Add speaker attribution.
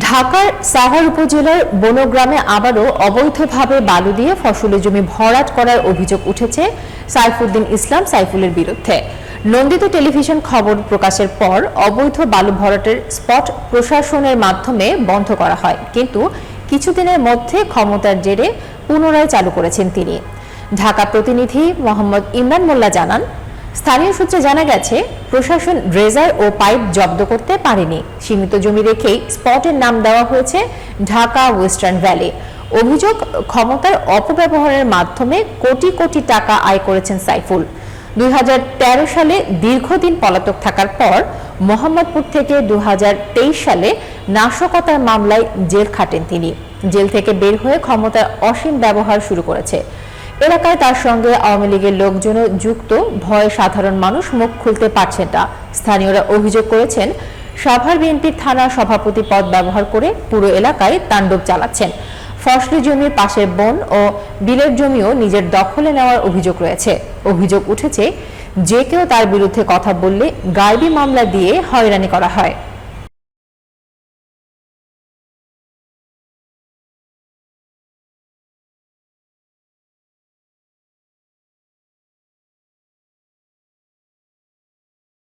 Speaker 1: ঢাকার সাভার উপজেলার বনগ্রামে আবারও অবৈধভাবে বালু দিয়ে ফসলের জমি ভরাট করার অভিযোগ উঠেছে সাইফুদ্দিন ইসলাম সাইফুলের বিরুদ্ধে। নন্দিত টেলিভিশন খবর প্রকাশের পর অবৈধ বালু ভরাটের স্পট প্রশাসনের মাধ্যমে বন্ধ করা হয়। কিন্তু কিছুদিনের মধ্যে ক্ষমতার জেরে পুনরায় চালু করেছেন তিনি। ঢাকা প্রতিনিধি মোহাম্মদ ইমরান মোল্লা জানান স্থানীয় সূত্রে জানা গেছে, প্রশাসন ড্রেজার ও পাইপ জব্দ করতে পারেনি। সীমিত জমি রেখেই স্পটের নাম দেওয়া হয়েছে ঢাকা ওয়েস্টার্ন ভ্যালি। অভিযোগ ক্ষমতার অপব্যবহারের মাধ্যমে কোটি কোটি টাকা আয় করেছেন সাইফুল। দুই হাজার তেরো সালে দীর্ঘদিন পলাতক থাকার পর মোহাম্মদপুর থেকে দুই হাজার তেইশ সালে নাশকতার মামলায় জেল খাটেন তিনি। জেল থেকে বের হয়ে ক্ষমতার অসীম ব্যবহার শুরু করেছে। এলাকায় তার সঙ্গে আওয়ামী লীগের লোকজনও যুক্ত। ভয়ে সাধারণ মানুষ মুখ খুলতে পারছেন না। স্থানীয়রা অভিযোগ করেছেন, সাভার বিএনপির থানা সভাপতি পদ ব্যবহার করে পুরো এলাকায় তাণ্ডব চালাচ্ছেন। ফসলি জমির পাশের বন ও বিলের জমিও নিজের দখলে নেওয়ার অভিযোগ রয়েছে। অভিযোগ উঠেছে, যে কেউ তার বিরুদ্ধে কথা বললে গায়েবী মামলা দিয়ে হয়রানি করা হয়।